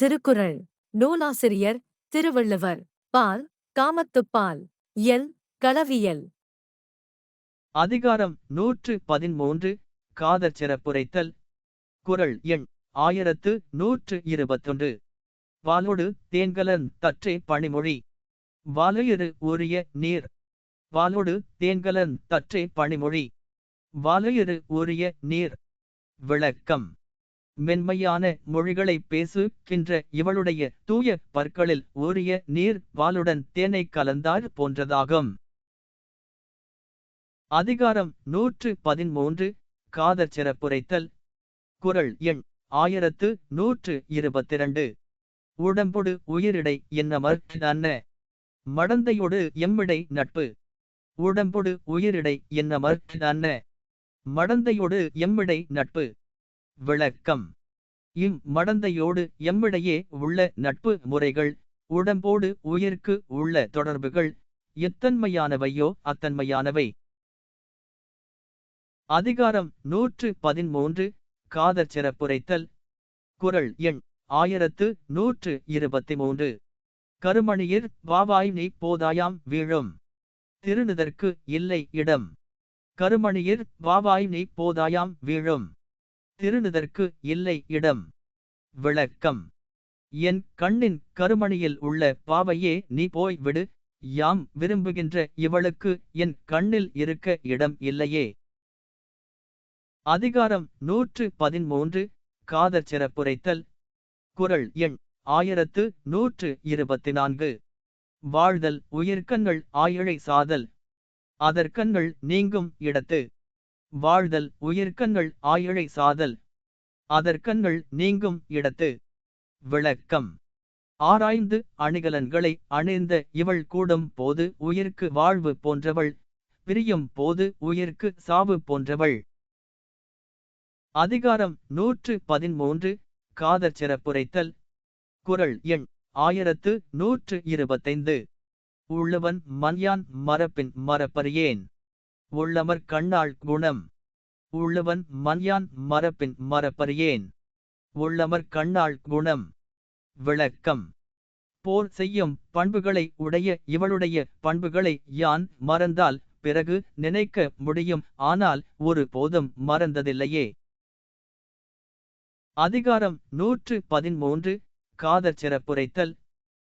திருக்குறள். நூலாசிரியர் திருவள்ளுவர். பால் காமத்துப்பால். எல். களவியல். அதிகாரம் நூற்று பதிமூன்று காதற் சிறப்புரைத்தல். குறள் எண் ஆயிரத்து நூற்று இருபத்தொன்று. வாலோடு தேன்கலன் தற்றே பணிமொழி வாலையிறு உரிய நீர். வாலோடு தேன்கலன் தற்றே பணிமொழி வாலையிறு உரிய நீர். விளக்கம். மென்மையான மொழிகளை பேசுகின்ற இவளுடைய தூய பற்களில் ஊறிய நீர் வாளுடன் தேனை கலந்தார் போன்றதாகும். அதிகாரம் நூற்று பதிமூன்று காதற் சிறப்புரைத்தல். குறள் எண் ஆயிரத்து நூற்று இருபத்திரண்டு. உடம்பொடு உயிரிடை என்னமர் அன்ன மடந்தையொடு எம்மிடை நட்பு. உடம்பொடு உயிரிடை என்னமர் அன்ன மடந்தையொடு எம்மிடை நட்பு. விளக்கம். இம் மடந்தையோடு எம்மிடையே உள்ள நட்பு முறைகள் உடம்போடு உயிர்க்கு உள்ள தொடர்புகள் எத்தன்மையானவையோ அத்தன்மையானவை. அதிகாரம் நூற்று பதிமூன்று காதற் சிறப்புரைத்தல். குறள் எண் ஆயிரத்து நூற்று இருபத்தி மூன்று கருமணியிர் வாவாய் நீ போதாயாம் வீழும். திருநிதற்கு இல்லை இடம். கருமணியிர் வாவாய் நீ போதாயாம் வீழும். திருநிதற்கு இல்லை இடம். விளக்கம். என் கண்ணின் கருமணியில் உள்ள பாவையே நீ போய் விடு. யாம் விரும்புகின்ற இவளுக்கு என் கண்ணில் இருக்க இடம் இல்லையே. அதிகாரம் நூற்று பதிமூன்று காதற் சிறப்புரைத்தல். குறள் எண் ஆயிரத்து நூற்று இருபத்தி நான்கு வாழ்தல் உயிர்க்கண்கள் ஆயிழை சாதல். அதற்கண்கள் நீங்கும் இடத்து. வாழ்தல் உயிர்க்கண்கள் ஆயிழை சாதல். அதற்கண்கள் நீங்கும் இடத்து. விளக்கம். ஆராய்ந்து அணிகலன்களை அணிந்த இவள் கூடும் போது உயிர்க்கு வாழ்வு போன்றவள். பிரியும் போது உயிர்க்கு சாவு போன்றவள். அதிகாரம் நூற்று பதிமூன்று காதற் சிறப்புரைத்தல். குறள் எண் ஆயிரத்து நூற்று இருபத்தைந்து. உள்ளவன் மன்யான் மரப்பின் மரப்பறியேன் உள்ளமர் கண்ணாள் குணம். உள்ளவன் மன்யான் மரப்பின் மரப்பறியேன். உள்ளமர் கண்ணாள் குணம். விளக்கம். போர் செய்யும் பண்புகளை உடைய இவளுடைய பண்புகளை யான் மறந்தால் பிறகு நினைக்க முடியும் ஆனால் ஒரு போதும் மறந்ததில்லையே. அதிகாரம் நூற்று பதிமூன்று காதற் சிறப்புரைத்தல்.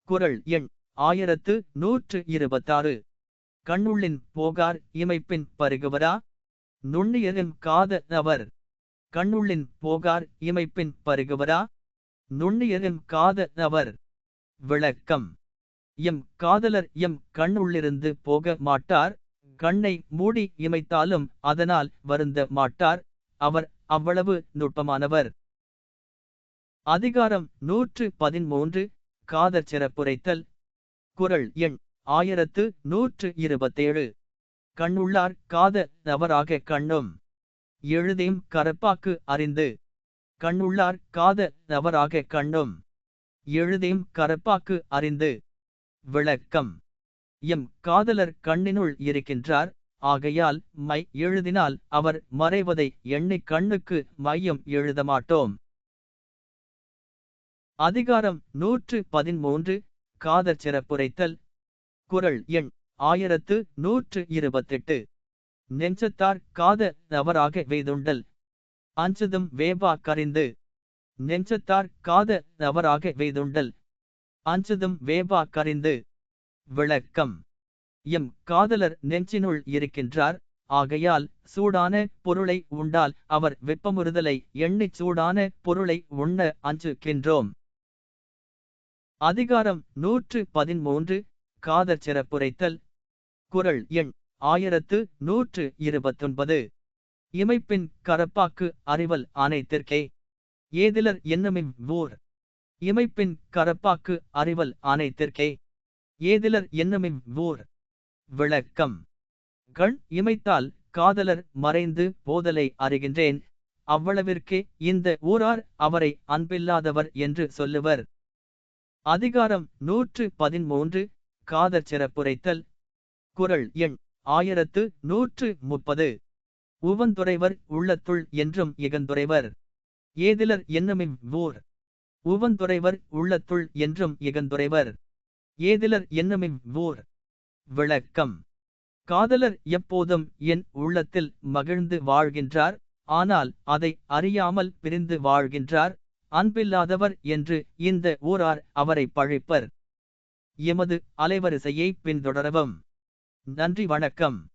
குறள் எண் ஆயிரத்து நூற்று இருபத்தாறு. கண்ணுள்ளின் போகார் இமைப்பின் பருகுவரா நுண்ணியரின் காத அவர் கண்ணுள்ளின் போகார் இமைப்பின் பருகுவரா நுண்ணியரின் காத அவர் விளக்கம். எம் காதலர் எம் கண்ணுள்ளிருந்து போக மாட்டார். கண்ணை மூடி இமைத்தாலும் அதனால் வருந்த மாட்டார். அவர் அவ்வளவு நுட்பமானவர். அதிகாரம் நூற்று பதிமூன்று காதற் சிறப்புரைத்தல். குறள் எண் ஆயிரத்து நூற்று இருபத்தேழு. கண்ணுள்ளார் காத நவராக கண்ணும். எழுதேம் கரப்பாக்கு அறிந்து. கண்ணுள்ளார் காத நவராக கண்ணும். எழுதேம் கரப்பாக்கு அறிந்து. விளக்கம். எம் காதலர் கண்ணினுள் இருக்கின்றார். ஆகையால் மை எழுதினால் அவர் மறைவதை எண்ணிக் கண்ணுக்கு மையம் எழுத மாட்டோம். அதிகாரம் நூற்று பதிமூன்று காதற் சிறப்புரைத்தல். குரல் எண் ஆயிரத்து நூற்று இருபத்தெட்டு. நெஞ்சத்தார் காத நவராக வெய்துண்டல் அஞ்சதும் வேவா கரிந்து. நெஞ்சத்தார் காத நவராக வெய்துண்டல் அஞ்சதும் வேவா கரிந்து. விளக்கம். எம் காதலர் நெஞ்சினுள் இருக்கின்றார். ஆகையால் சூடான பொருளை உண்டால் அவர் வெப்பமுறுதலை எண்ணிச் சூடான பொருளை உண்ண அஞ்சுகின்றோம். அதிகாரம் நூற்று பதிமூன்று காதற் சிறப்புரைத்தல். குறள் எண் ஆயிரத்து நூற்று இருபத்தொன்பது. இமைப்பின் கரப்பாக்கு அறிவல் ஆணைத்திற்கே ஏதிலர் என்னமின் ஊர். இமைப்பின் கரப்பாக்கு அறிவல் ஆணைத்திற்கே ஏதிலர் என்னமின் ஊர். விளக்கம். கண் இமைத்தால் காதலர் மறைந்து போதலை அறிகின்றேன். அவ்வளவிற்கே இந்த ஊரார் அவரை அன்பில்லாதவர் என்று சொல்லுவர். அதிகாரம் நூற்று பதிமூன்று காதற் சிறப்புரைத்தல். குறள் எண் ஆயிரத்து நூற்று முப்பது. உவந்துறைவர் உள்ளத்துள் என்றும் இகந்துறைவர். ஏதிலர் என்னுமிவ் ஊர். உவந்துறைவர் உள்ளத்துள் என்றும் இகந்துறைவர். ஏதிலர் என்னுமிவ் ஊர். விளக்கம். காதலர் எப்போதும் என் உள்ளத்தில் மகிழ்ந்து வாழ்கின்றார். ஆனால் அதை அறியாமல் பிரிந்து வாழ்கின்றார். அன்பில்லாதவர் என்று இந்த ஊரார் அவரை பழிப்பர். எமது அலைவரிசையை பின்தொடரவும். நன்றி வணக்கம்.